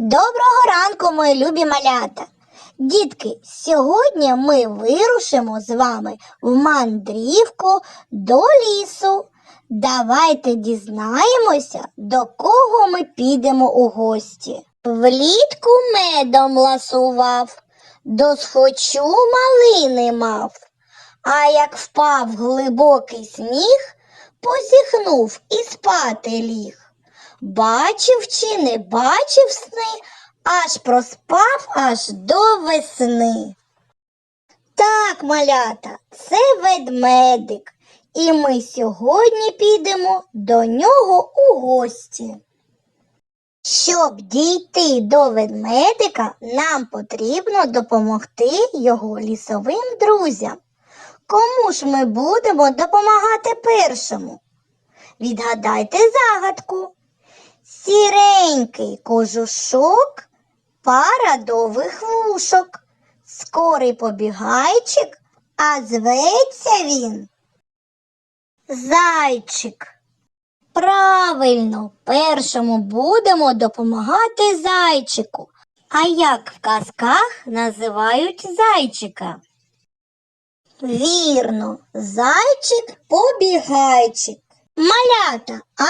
Доброго ранку, мої любі малята! Дітки, сьогодні ми вирушимо з вами в мандрівку до лісу. Давайте дізнаємося, до кого ми підемо у гості. Влітку медом ласував, досхочу малини мав. А як впав глибокий сніг, позіхнув і спати ліг. Бачив чи не бачив сни, аж проспав аж до весни. Так, малята, це ведмедик, і ми сьогодні підемо до нього у гості. Щоб дійти до ведмедика, нам потрібно допомогти його лісовим друзям. Кому ж ми будемо допомагати першому? Відгадайте загадку. Сіренький кожушок, пара довгих вушок, скорий побігайчик, а зветься він. Зайчик. Правильно, першому будемо допомагати зайчику. А як в казках називають зайчика? Вірно, зайчик побігайчик. Малята, а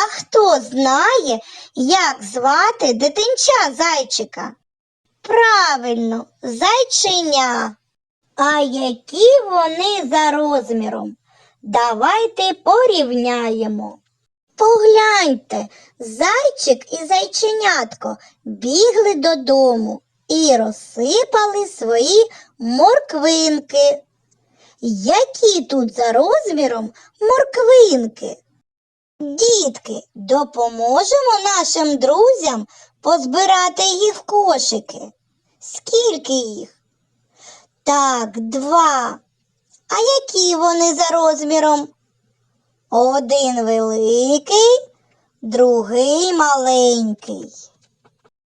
знає, як звати дитинча зайчика? Правильно, зайчиня. А які вони за розміром? Давайте порівняємо. Погляньте, зайчик і зайченятко бігли додому і розсипали свої морквинки. Які тут за розміром морквинки? Дітки, допоможемо нашим друзям позбирати їх кошики. Скільки їх? Так, два. А які вони за розміром? Один великий, другий маленький.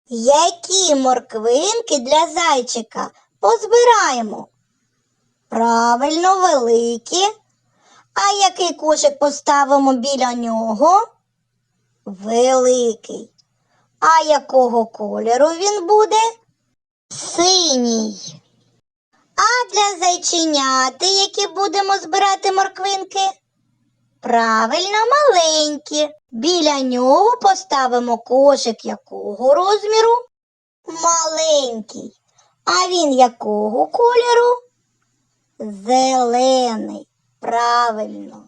Які морквинки для зайчика позбираємо? Правильно, великі. А який кошик поставимо біля нього? Великий. А якого кольору він буде? Синій. А для зайченяти, які будемо збирати морквинки? Правильно, маленькі. Біля нього поставимо кошик якого розміру? Маленький. А він якого кольору? Зелений. Правильно.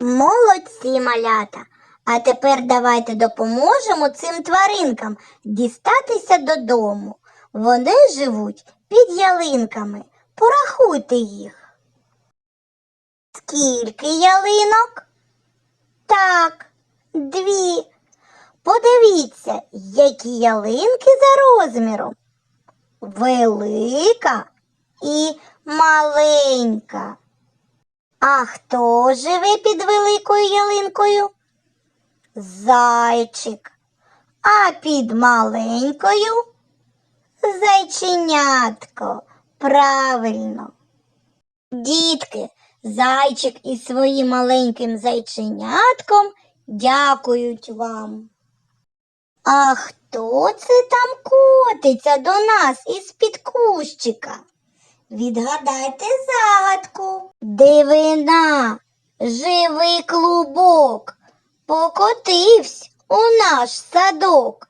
Молодці, малята. А тепер давайте допоможемо цим тваринкам дістатися додому. Вони живуть під ялинками. Порахуйте їх. Скільки ялинок? Так, дві. Подивіться, які ялинки за розміром. Велика і маленька. А хто живе під великою ялинкою? Зайчик. А під маленькою зайченятко. Правильно. Дітки, зайчик із своїм маленьким зайченятком дякують вам. А хто це там котиться до нас із-під кущика? Відгадайте загадку. Дивина, живий клубок, покотився у наш садок.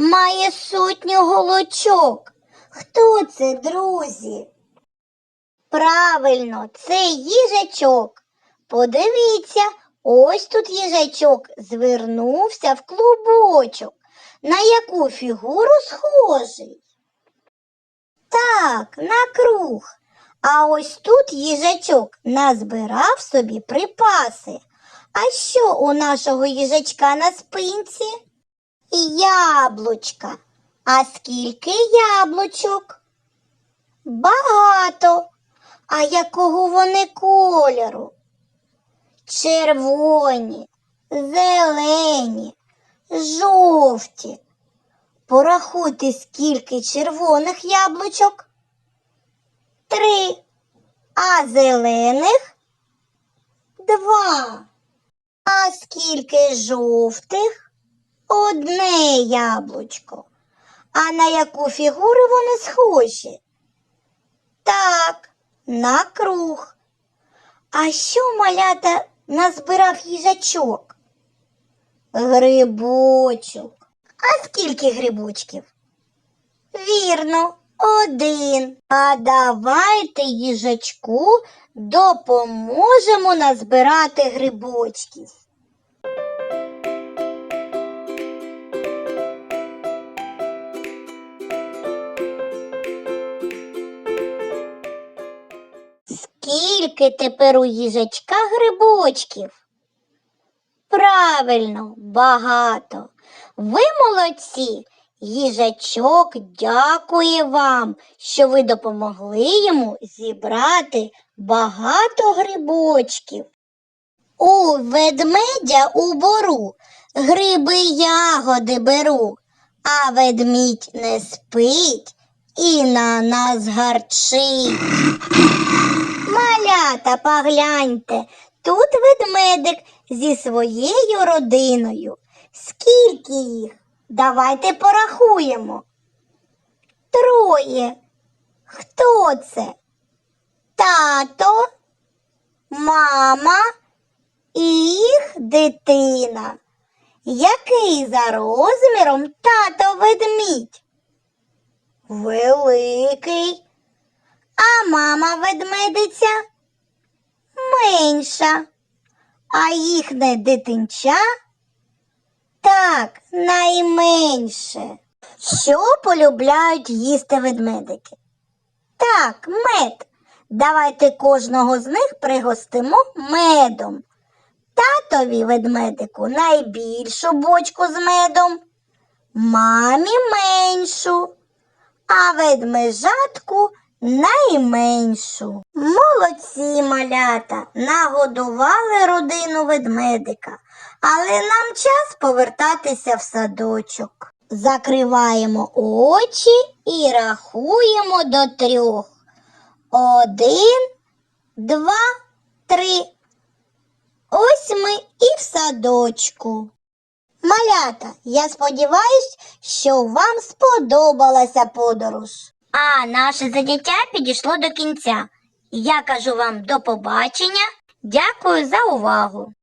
Має сотню голочок. Хто це, друзі? Правильно, це їжачок. Подивіться, ось тут їжачок звернувся в клубочок. На яку фігуру схожий? Так, на круг. А ось тут їжачок назбирав собі припаси. А що у нашого їжачка на спинці? Яблучка. А скільки яблучок? Багато. А якого вони кольору? Червоні. зелені, жовті. Порахуйте, скільки червоних яблучок. Три. А зелених два. А скільки жовтих? Одне яблучко. А на яку фігуру вони схожі? Так, на круг. А що малята назбирав їжачок? Грибочок. А скільки грибочків? Вірно, один. А давайте їжачку допоможемо назбирати грибочків. Скільки тепер у їжачка грибочків? Правильно, багато. Ви молодці. Їжачок дякує вам, що ви допомогли йому зібрати багато грибочків. У ведмедя у гриби ягоди беру, а ведмідь не спить і на нас гарчить. Малята, погляньте, тут ведмедик зі своєю родиною. Скільки їх? Давайте порахуємо. Троє. Хто це? Тато, мама і їх дитина. Який за розміром тато ведмідь? Великий. А мама ведмедиця менша, а їхнє дитинча так, найменше. Що полюбляють їсти ведмедики? Так, мед. Давайте кожного з них пригостимо медом. Татові ведмедику найбільшу бочку з медом, мамі меншу, а ведмежатку найменшу. Молодці малята, нагодували родину ведмедика, але нам час повертатися в садочок. Закриваємо очі і рахуємо до трьох. Один, два, три. Ось ми і в садочку. Малята, я сподіваюсь, що вам сподобалася подорож. А наше заняття підійшло до кінця. Я кажу вам до побачення. Дякую за увагу.